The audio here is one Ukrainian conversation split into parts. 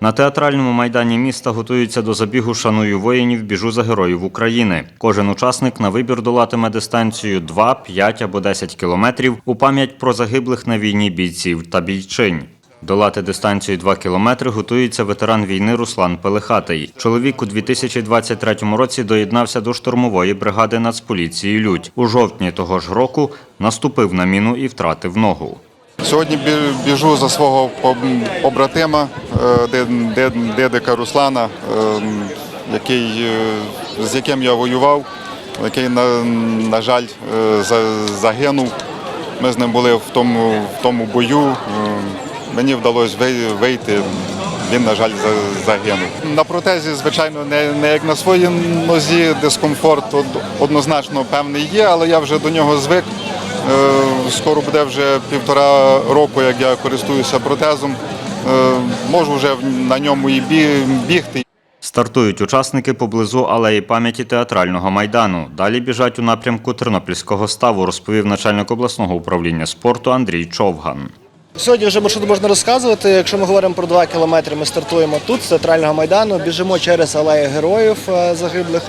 На театральному майдані міста готуються до забігу Шаную воїнів біжу за героїв України. Кожен учасник на вибір долатиме дистанцію 2, 5 або 10 кілометрів у пам'ять про загиблих на війні бійців та бійчинь. Долати дистанцію 2 кілометри готується ветеран війни Руслан Пелехатий. Чоловік у 2023 році доєднався до штурмової бригади Нацполіції Людь. У жовтні того ж року наступив на міну і втратив ногу. Сьогодні біжу за свого побратима, е, де- де- дедика Руслана, е, який, е, з яким я воював, який, на, на жаль, е, загинув. Ми з ним були в тому, в тому бою. Мені вдалося вийти. Він, на жаль, загинув. На протезі, звичайно, не, не як на своїй нозі, дискомфорт однозначно певний є, але я вже до нього звик. Е, Скоро буде вже півтора року, як я користуюся протезом. Е, Можу вже на ньому і бігти. Стартують учасники поблизу алеї пам'яті театрального майдану. Далі біжать у напрямку Тернопільського ставу, розповів начальник обласного управління спорту Андрій Човган. Сьогодні вже маршрут можна розказувати. Якщо ми говоримо про 2 кілометри, ми стартуємо тут, з центрального майдану, біжимо через алею героїв е, загиблих,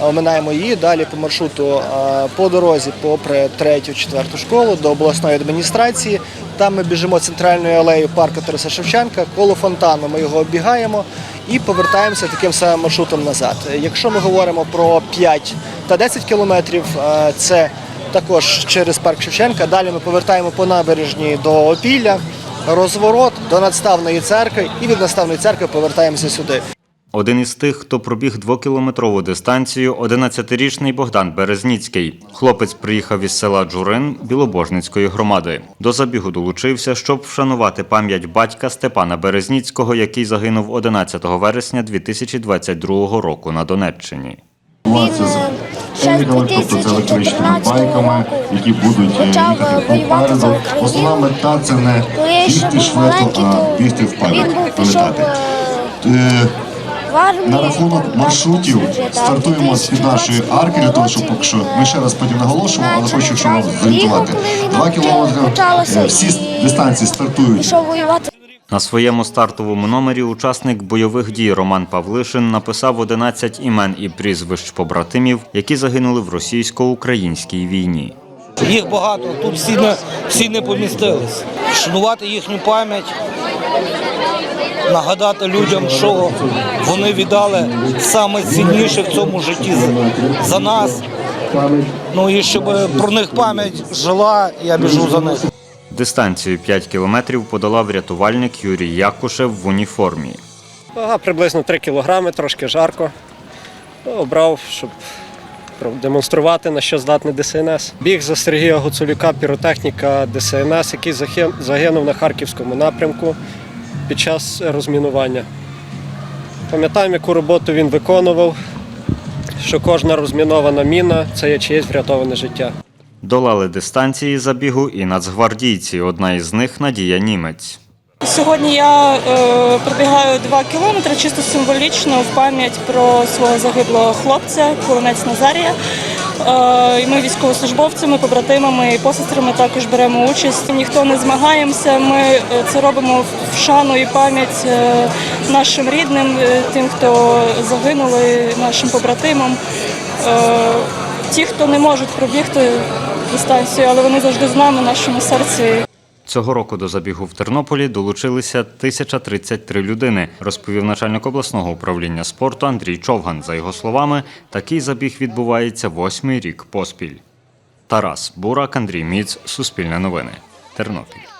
оминаємо її. Далі по маршруту е, по дорозі, попри третю, четверту школу до обласної адміністрації. Там ми біжимо центральною алеєю парку Тараса Шевченка, коло фонтану ми його оббігаємо і повертаємося таким самим маршрутом назад. Якщо ми говоримо про 5 та 10 кілометрів, е, це також через парк Шевченка. Далі ми повертаємо по набережній до Опілля, розворот до надставної церкви і від надставної церкви повертаємося сюди. Один із тих, хто пробіг двокілометрову дистанцію, 11-річний Богдан Березніцький. Хлопець приїхав із села Джурин Білобожницької громади. До забігу долучився, щоб вшанувати пам'ять батька Степана Березніцького, який загинув 11 вересня 2022 року на Донеччині. Він з Еліками, тобто це електричними байками, які будуть е, їхати е, попереду. Основна мета це не бігти швидко, а бігти вперед, пам'ятати. е, в армію. На рахунок маршрутів стартуємо з під нашої 2014 арки для того, щоб поки що ми ще раз потім наголошуємо, але хочу, щоб вам зорієнтувати. Два кілометри всі дистанції стартують. На своєму стартовому номері учасник бойових дій Роман Павлишин написав 11 імен і прізвищ побратимів, які загинули в російсько-українській війні. Їх багато, тут всі не, всі не помістились. Шанувати їхню пам'ять, нагадати людям, що вони віддали саме цінніше в цьому житті за, нас. Ну і щоб про них пам'ять жила, я біжу за них. Дистанцію 5 кілометрів подолав рятувальник Юрій Якушев в уніформі. Вага приблизно 3 кілограми, трошки жарко. Обрав, щоб продемонструвати, на що здатний ДСНС. Біг за Сергія Гуцулюка, піротехніка ДСНС, який загинув на Харківському напрямку під час розмінування. Пам'ятаємо, яку роботу він виконував, що кожна розмінована міна це є чиєсь врятоване життя. Долали дистанції забігу і нацгвардійці. Одна із них Надія Німець. Сьогодні я е, пробігаю два кілометри чисто символічно в пам'ять про свого загиблого хлопця, Кулинець Назарія. Е, ми військовослужбовцями, побратимами і посестрами також беремо участь. Ніхто не змагаємося. Ми е, це робимо в шану і пам'ять е, нашим рідним, е, тим, хто загинули, нашим побратимам. Е, ті, хто не можуть пробігти дистанцію, але вони завжди з нами, нашому серці. Цього року до забігу в Тернополі долучилися 1033 людини, розповів начальник обласного управління спорту Андрій Човган. За його словами, такий забіг відбувається восьмий рік поспіль. Тарас Бурак, Андрій Міц, Суспільне новини, Тернопіль.